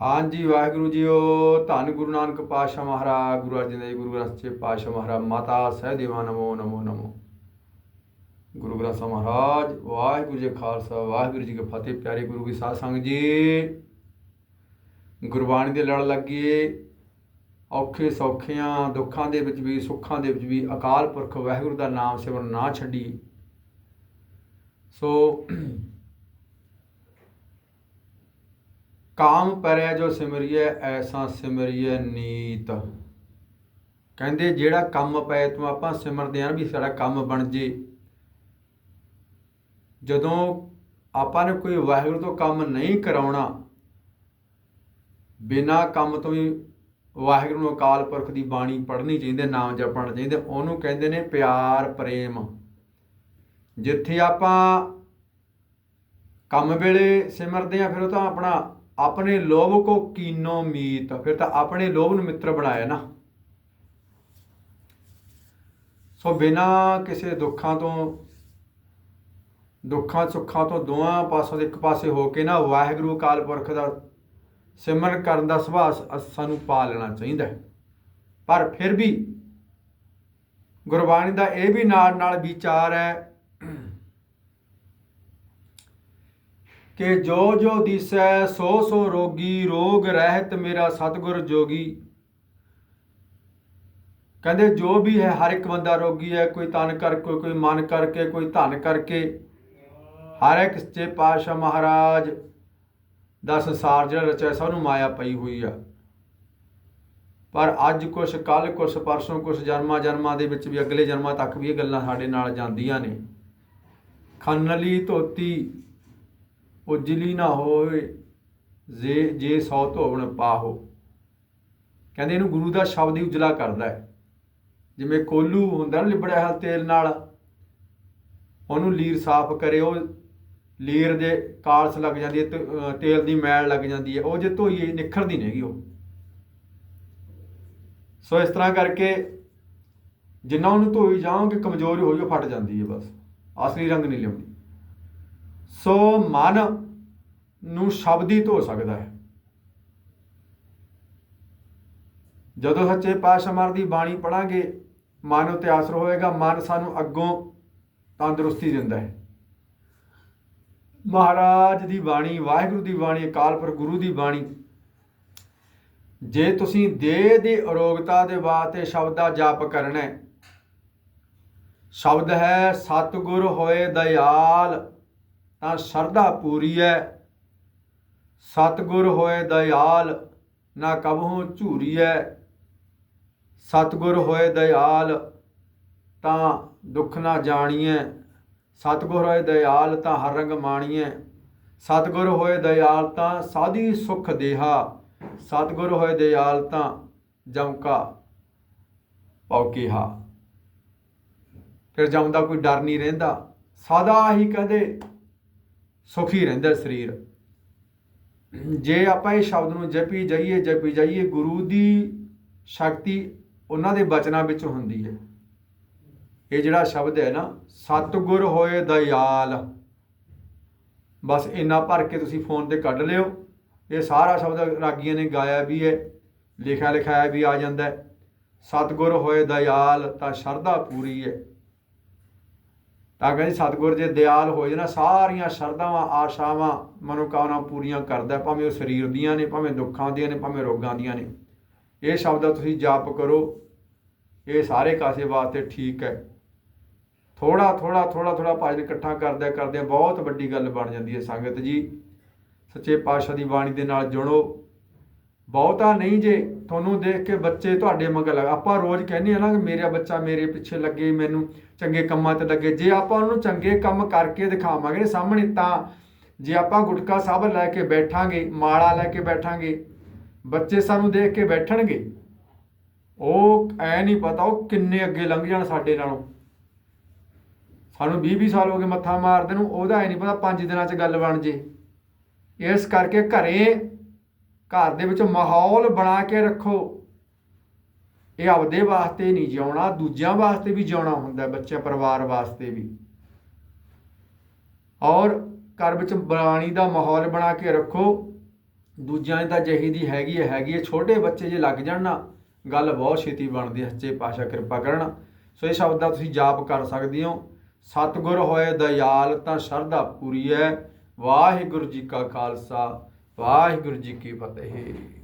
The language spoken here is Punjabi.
ਹਾਂਜੀ, ਵਾਹਿਗੁਰੂ ਜੀਓ, ਧੰਨ ਗੁਰੂ ਨਾਨਕ ਪਾਤਸ਼ਾਹ ਮਹਾਰਾਜ, ਗੁਰੂ ਅਰਜਨ ਦੇਵ, ਗੁਰੂ ਗ੍ਰੰਥ ਸਾਹਿਬ ਪਾਤਸ਼ਾਹ ਮਹਾਰਾਜ, ਮਾਤਾ ਸਹਿਦੇਵਾ ਨਮੋ ਨਮੋ ਨਮੋ। ਗੁਰੂ ਗ੍ਰੰਥ ਸਾਹਿਬ ਮਹਾਰਾਜ, ਵਾਹਿਗੁਰੂ ਜੀ ਖਾਲਸਾ, ਵਾਹਿਗੁਰੂ ਜੀ ਕੀ ਫਤਿਹ, ਪਿਆਰੇ ਗੁਰੂ ਕੀ ਸਾਧ ਸੰਗਤ ਜੀ। ਗੁਰਬਾਣੀ ਦੇ ਲੜ ਲੱਗੇ ਔਖੇ ਸੌਖਿਆਂ, ਦੁੱਖਾਂ ਦੇ ਵਿੱਚ ਵੀ, ਸੁੱਖਾਂ ਦੇ ਵਿੱਚ ਵੀ, ਅਕਾਲ ਪੁਰਖ ਵਾਹਿਗੁਰੂ ਦਾ ਨਾਮ ਸਿਮਰਨ ਨਾ ਛੱਡੀ ਸੋ ਕਾਮ ਪਰੈ ਜੋ ਸਿਮਰਿਐ, ਐਸਾ ਸਿਮਰਿਐ ਨੀਤ। ਕਹਿੰਦੇ ਜਿਹੜਾ ਕੰਮ ਪਏ ਤੋਂ ਆਪਾਂ ਸਿਮਰਦੇ ਆਂ ਵੀ ਸਾਡਾ ਕੰਮ ਬਣ ਜੇ। ਜਦੋਂ ਆਪਾਂ ਨੇ ਕੋਈ ਵਾਹਿਗੁਰੂ ਤੋਂ ਕੰਮ ਨਹੀਂ ਕਰਾਉਣਾ, ਬਿਨਾ ਕੰਮ ਤੋਂ ਹੀ ਵਾਹਿਗੁਰੂ ਨੂੰ ਅਕਾਲ ਪੁਰਖ ਦੀ ਬਾਣੀ ਪੜ੍ਹਨੀ ਚਾਹੀਦੀ, ਨਾਮ ਜਪਣਾ ਚਾਹੀਦਾ, ਉਹਨੂੰ ਕਹਿੰਦੇ ਨੇ ਪਿਆਰ ਪ੍ਰੇਮ। ਜਿੱਥੇ ਆਪਾਂ ਕੰਮ ਵੇਲੇ ਸਿਮਰਦੇ ਆ, ਫਿਰ ਉਹ ਤਾਂ ਆਪਣਾ ਆਪਣੇ ਲੋਭ ਕੋ ਕੀਨੋ ਮੀਤ, ਫਿਰ ਤਾਂ ਆਪਣੇ ਲੋਭ ਨੂੰ ਮਿੱਤਰ ਬਣਾਇਆ ਨਾ। ਸੋ ਬਿਨਾ ਕਿਸੇ ਦੁੱਖਾਂ ਤੋਂ, ਦੁੱਖਾਂ ਸੁੱਖਾਂ ਤੋਂ ਦੋਹਾਂ ਪਾਸੋਂ ਦੇ ਇੱਕ ਪਾਸੇ ਹੋ ਕੇ ਨਾ ਵਾਹਿਗੁਰੂ ਕਾਲ ਪੁਰਖ ਦਾ ਸਿਮਰਨ ਕਰਨ ਦਾ ਸੁਭਾਅ ਸਾਨੂੰ ਪਾ ਲੈਣਾ ਚਾਹੀਦਾ ਹੈ। ਪਰ ਫਿਰ ਵੀ ਗੁਰਬਾਣੀ ਦਾ ਇਹ ਵੀ ਨਾਲ ਨਾਲ ਵਿਚਾਰ ਹੈ ਕਿ ਜੋ ਜੋ ਦਿਸੈ, ਸੋ ਸੋ ਰੋਗੀ, ਰੋਗ ਰਹਿਤ ਮੇਰਾ ਸਤਿਗੁਰ ਜੋਗੀ। ਕਹਿੰਦੇ, ਜੋ ਵੀ ਹੈ, ਹਰ ਇੱਕ ਬੰਦਾ ਰੋਗੀ ਹੈ, ਕੋਈ ਤਨ ਕਰਕੇ, ਕੋਈ ਮਨ ਕਰਕੇ, ਕੋਈ ਧਨ ਕਰਕੇ। ਹਰ ਇੱਕ ਸੱਚੇ ਪਾਤਸ਼ਾਹ ਮਹਾਰਾਜ ਦਾ ਸੰਸਾਰ ਜਿਹੜਾ ਰਚਿਆ, ਸਭ ਨੂੰ ਮਾਇਆ ਪਈ ਹੋਈ ਆ। ਪਰ ਅੱਜ ਕੁਛ ਕੱਲ ਕੁਛ, ਪਰਸੋਂ ਕੁਛ, ਜਨਮਾਂ ਜਨਮਾਂ ਦੇ ਵਿੱਚ ਵੀ, ਅਗਲੇ ਜਨਮਾਂ ਤੱਕ ਵੀ ਇਹ ਗੱਲਾਂ ਸਾਡੇ ਨਾਲ ਜਾਂਦੀਆਂ ਨੇ। ਖੰਨਲੀ ਧੋਤੀ ਉਜਲੀ ਨਾ ਹੋਏ, ਜੇ ਜੇ ਸੌ ਧੋਵਣ ਪਾਹੋ। ਕਹਿੰਦੇ ਇਹਨੂੰ ਗੁਰੂ ਦਾ ਸ਼ਬਦ ਹੀ ਉਜਲਾ ਕਰਦਾ ਹੈ। ਜਿਵੇਂ ਕੋਲੂ ਹੁੰਦਾ ਨਾ ਲਿਬੜਿਆ ਹੋਇਆ ਤੇਲ ਨਾਲ, ਉਹਨੂੰ ਲੀਰ ਸਾਫ਼ ਕਰੇ ਉਹ ਲੀਰ ਦੇ ਕਾਲਸ ਲੱਗ ਜਾਂਦੀ ਹੈ ਤੇਲ ਦੀ ਮੈਲ ਲੱਗ ਜਾਂਦੀ ਹੈ, ਉਹ ਜੇ ਧੋਈਏ ਨਿਖਰਦੀ ਨਹੀਂ ਹੈਗੀ ਉਹ। ਸੋ ਇਸ ਤਰ੍ਹਾਂ ਕਰਕੇ ਜਿੰਨਾ ਉਹਨੂੰ ਧੋਈ ਜਾਓਗੇ, ਕਮਜ਼ੋਰੀ ਹੋਈ ਉਹ ਫਟ ਜਾਂਦੀ ਹੈ ਬਸ। ਅਸਲੀ ਰੰਗ ਨਹੀਂ ਲਿਆਉਂਦੀ। ਸੋ ਮਨ ਨੂੰ ਸ਼ਬਦ ਹੀ ਧੋ ਸਕਦਾ ਹੈ। ਜਦੋਂ ਸੱਚੇ ਪਾਤਸ਼ਾਹ ਮਹਾਰਾਜ ਦੀ ਬਾਣੀ ਪੜਾਂਗੇ ਮਨ ਉਤੇ ਆਸਰ ਹੋਏਗਾ ਮਨ ਸਾਨੂੰ ਅੱਗੋਂ ਤੰਦਰੁਸਤੀ ਦਿੰਦਾ ਹੈ। ਮਹਾਰਾਜ ਦੀ ਬਾਣੀ, ਵਾਹਿਗੁਰੂ ਦੀ ਬਾਣੀ, ਅਕਾਲ ਪੁਰਖ ਗੁਰੂ ਦੀ ਬਾਣੀ, ਜੇ ਤੁਸੀਂ ਦੇਹ ਦੀ ਅਰੋਗਤਾ ਦੇ ਵਾਸਤੇ ਸ਼ਬਦ ਦਾ ਜਾਪ ਕਰਨਾ ਹੈ, ਸ਼ਬਦ ਹੈ, ਸਤਿਗੁਰ ਹੋਏ ਦਇਆਲ। ਤਾਂ ਸਰਦਾ ਪੂਰੀ ਹੈ ਸਤਿਗੁਰ ਹੋਏ ਦਇਆਲ, ਨਾ ਕਬਹੂ ਹੈ ਸਤਿਗੁਰ ਹੋਏ ਦਇਆਲ, ਤਾਂ ਦੁੱਖ ਨਾ ਜਾਣੀਐ। ਸਤਿਗੁਰ ਹੋਏ ਦਇਆਲ, ਤਾਂ ਹਰ ਰੰਗ ਮਾਣੀਐ। ਸਤਿਗੁਰ ਹੋਏ ਦਇਆਲ, ਤਾਂ ਸਾਦੀ ਸੁਖ ਦੇਹਾ। ਸਤਿਗੁਰ ਹੋਏ ਦਇਆਲ, ਤਾਂ ਜਮਕਾ ਪੌਕੀਹਾ ਫਿਰ ਜਮ ਦਾ ਕੋਈ ਡਰ ਨਹੀਂ ਰਹਿੰਦਾ। ਸਦਾ ਹੀ ਕਹਦੇ ਸੁਖੀ ਰਹਿੰਦਾ ਸਰੀਰ। ਜੇ ਆਪਾਂ ਇਹ ਸ਼ਬਦ ਨੂੰ ਜਪੀ ਜਾਈਏ ਜਪੀ ਜਾਈਏ, ਗੁਰੂ ਦੀ ਸ਼ਕਤੀ ਉਹਨਾਂ ਦੇ ਬਚਨਾਂ ਵਿੱਚ ਹੁੰਦੀ ਹੈ। ਇਹ ਜਿਹੜਾ ਸ਼ਬਦ ਹੈ ਨਾ, ਸਤਿਗੁਰ ਹੋਏ ਦਇਆਲ। ਬਸ ਇੰਨਾ ਭਰ ਕੇ ਤੁਸੀਂ ਫੋਨ ਤੇ ਕੱਢ ਲਿਓ। ਇਹ ਸਾਰਾ ਸ਼ਬਦ ਰਾਗੀਆਂ ਨੇ ਗਾਇਆ ਵੀ ਹੈ, ਲਿਖਿਆ ਲਿਖਾਇਆ ਵੀ ਆ ਜਾਂਦਾ ਹੈ। ਸਤਿਗੁਰ ਹੋਏ ਦਇਆਲ ਤਾਂ ਸ਼ਰਧਾ ਪੂਰੀ ਹੈ। ਤਾਂ ਕਹਿੰਦੇ ਸਤਿਗੁਰ ਜੇ ਦਿਆਲ ਹੋ ਜਾਣਾ ਸਾਰੀਆਂ ਸ਼ਰਧਾਵਾਂ, ਆਸ਼ਾਵਾਂ, ਮਨੋਕਾਮਨਾ ਪੂਰੀਆਂ ਕਰਦਾ, ਭਾਵੇਂ ਉਹ ਸਰੀਰ ਦੀਆਂ ਨੇ, ਭਾਵੇਂ ਦੁੱਖਾਂ ਦੀਆਂ ਨੇ, ਭਾਵੇਂ ਰੋਗਾਂ ਦੀਆਂ ਨੇ। ਇਹ ਸ਼ਬਦ ਤੁਸੀਂ ਜਾਪ ਕਰੋ, ਇਹ ਸਾਰੇ ਕਾਸੇ ਵਾਸਤੇ ਠੀਕ ਹੈ। ਥੋੜਾ ਥੋੜਾ ਥੋੜਾ ਥੋੜਾ ਭਜਨ ਇਕੱਠਾ ਕਰਦਿਆਂ ਕਰਦਿਆਂ ਬਹੁਤ ਵੱਡੀ ਗੱਲ ਬਣ ਜਾਂਦੀ ਹੈ ਸੰਗਤ ਜੀ। ਸੱਚੇ ਪਾਤਸ਼ਾਹ ਦੀ ਬਾਣੀ ਦੇ ਨਾਲ ਜੁੜੋ। ਬਹੁਤਾ ਨਹੀਂ ਜੇ ਤੁਹਾਨੂੰ ਦੇਖ ਕੇ ਬੱਚੇ ਤੁਹਾਡੇ ਮਗਰ ਲੱਗ ਆਪਾਂ ਰੋਜ਼ ਕਹਿੰਦੇ ਆ ਨਾ ਕਿ ਮੇਰਾ ਬੱਚਾ ਮੇਰੇ ਪਿੱਛੇ ਲੱਗੇ, ਮੈਨੂੰ ਚੰਗੇ ਕੰਮਾਂ ਤੇ ਲੱਗੇ। ਜੇ ਆਪਾਂ ਉਹਨੂੰ ਚੰਗੇ ਕੰਮ ਕਰਕੇ ਦਿਖਾਵਾਂਗੇ ਸਾਹਮਣੇ, ਤਾਂ ਜੇ ਆਪਾਂ ਗੁਟਕਾ ਸਾਹਿਬ ਲੈ ਕੇ ਬੈਠਾਂਗੇ, ਮਾਲਾ ਲੈ ਕੇ ਬੈਠਾਂਗੇ, ਬੱਚੇ ਸਾਨੂੰ ਦੇਖ ਕੇ ਬੈਠਣਗੇ, ਉਹ ਐ ਨਹੀਂ ਪਤਾ ਉਹ ਕਿੰਨੇ ਅੱਗੇ ਲੰਘ ਜਾਣ ਸਾਡੇ ਨਾਲੋਂ। ਸਾਨੂੰ 20 20 ਸਾਲ ਹੋ ਗਏ ਮੱਥਾ ਮਾਰਦੇ ਨੂੰ, ਉਹਦਾ ਐ ਨਹੀਂ ਪਤਾ 5 ਦਿਨਾਂ 'ਚ ਗੱਲ ਬਣ ਜੇ। ਇਸ ਕਰਕੇ ਘਰੇ ਘਰ ਦੇ ਵਿੱਚ ਮਾਹੌਲ ਬਣਾ ਕੇ ਰੱਖੋ। ਇਹ ਆਪਦੇ ਵਾਸਤੇ ਨਹੀਂ ਜਿਉਣਾ, ਦੂਜਿਆਂ ਵਾਸਤੇ ਵੀ ਜਿਉਣਾ ਹੁੰਦਾ ਬੱਚੇ ਪਰਿਵਾਰ ਵਾਸਤੇ ਵੀ। ਔਰ ਘਰ ਵਿੱਚ ਬਾਣੀ ਦਾ ਮਾਹੌਲ ਬਣਾ ਕੇ ਰੱਖੋ। ਦੂਜਿਆਂ ਦੀ ਤਾਂ ਜਿਹੀ ਦੀ ਹੈਗੀ ਹੈ ਹੈਗੀ ਹੈ। ਛੋਟੇ ਬੱਚੇ ਜੇ ਲੱਗ ਜਾਣ ਨਾ, ਗੱਲ ਬਹੁਤ ਛੇਤੀ ਬਣਦੀ ਹੈ। ਸੱਚੇ ਪਾਸ਼ਾ ਕਿਰਪਾ ਕਰਨ। ਸੋ ਇਹ ਸ਼ਬਦ ਦਾ ਤੁਸੀਂ ਜਾਪ ਕਰ ਸਕਦੇ ਹੋ। ਸਤਿਗੁਰ ਹੋਏ ਦਇਆਲ ਤਾਂ ਸ਼ਰਧਾ ਪੂਰੀ ਹੈ। ਵਾਹਿਗੁਰੂ ਜੀ ਕਾ ਖਾਲਸਾ। ਵਾਹਿਗੁਰੂ ਜੀ ਕੀ ਫਤਿਹ।